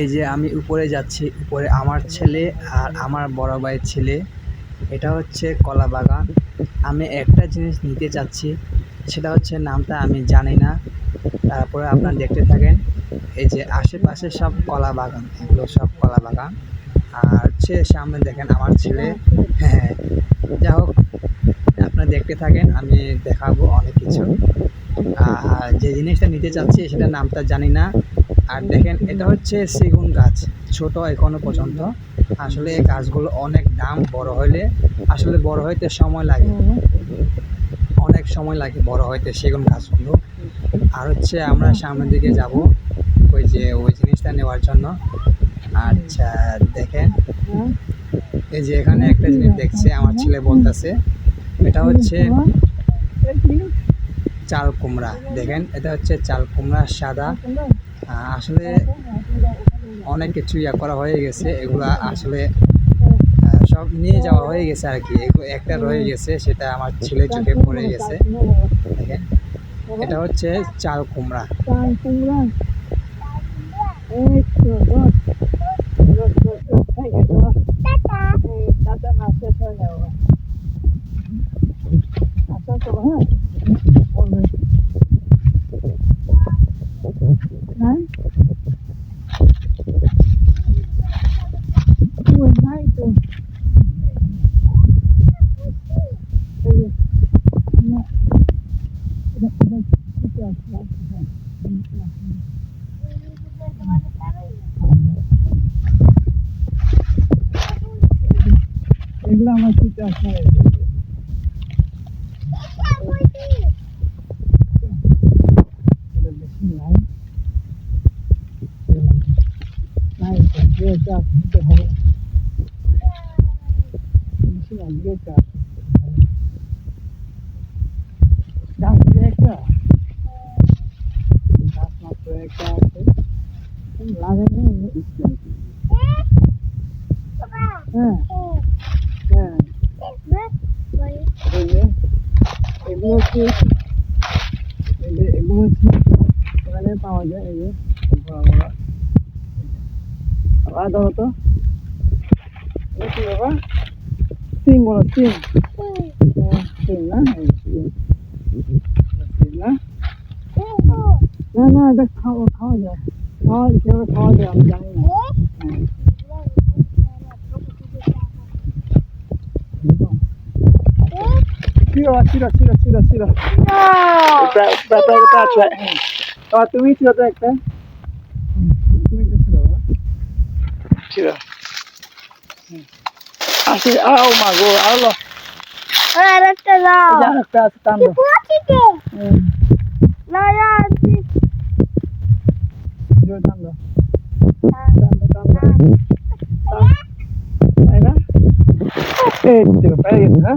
এই যে আমি উপরে যাচ্ছি, উপরে আমার ছেলে আর আমার বড় ভাইয়ের ছেলে। এটা হচ্ছে কলা বাগান আমি একটা জিনিস নিতে চাচ্ছি, সেটা হচ্ছে নামটা আমি জানি না। তারপরে আপনারা দেখতে থাকেন। এই যে আশেপাশে সব কলা বাগান এগুলো সব কলা বাগান আর হচ্ছে সামনে দেখেন আমার ছেলে। হ্যাঁ যা হোক, আপনারা দেখতে থাকেন, আমি দেখাবো অনেক কিছু। আর যে জিনিসটা নিতে চাচ্ছি, সেটার নামটা জানি না। আর দেখেন, এটা হচ্ছে সেগুন গাছ। ছোট, এখনও পর্যন্ত। আসলে এই গাছগুলো অনেক দাম, বড় হইলে। আসলে বড় হইতে সময় লাগে। অনেক সময় লাগে বড় হইতে সেগুন গাছগুলো। আর হচ্ছে আমরা সামনের দিকে যাব, ওই যে, ওই জিনিসটা নেওয়ার জন্য। আচ্ছা দেখেন। এই যে এখানে একটা জিনিস দেখছে, আমার ছেলে বলতেছে। এটা হচ্ছে চাল কুমড়া। দেখেন, এটা হচ্ছে চাল কুমড়া সাদা। আসলে অনেক কিছু ইয়া করা হয়ে গেছে, এগুলা আসলে সব নিয়ে যাওয়া হয়ে গেছে আর কি। একটা রয়ে গেছে, সেটা আমার ছেলে চোখে পড়ে গেছে। এটা হচ্ছে চাল কুমড়া। এগুলো আমার শীতে আসে বেশি নাই। নাই যে চাষ দিতে হবে বেশি না যে চাষ চাষ যে একটা গাছ হচ্ছে এখানে পাওয়া যে আবার ধরো তো বাবা সিম বলো সিম সিম না। সিম না না না এটা খাওয়া খাওয়া যায় খাওয়া কীভাবে খাওয়া যায় আমি জানি না হ্যাঁ Tira, tira, tira, tira, tira. ব্যাটা ব্যাটা আছে আর তুমি ছিল তো একটা তুমি তো ছিল ছিল আসে আও মা গো আলো আরেকটা দাও জান একটা আছে টানো 这个白银啊。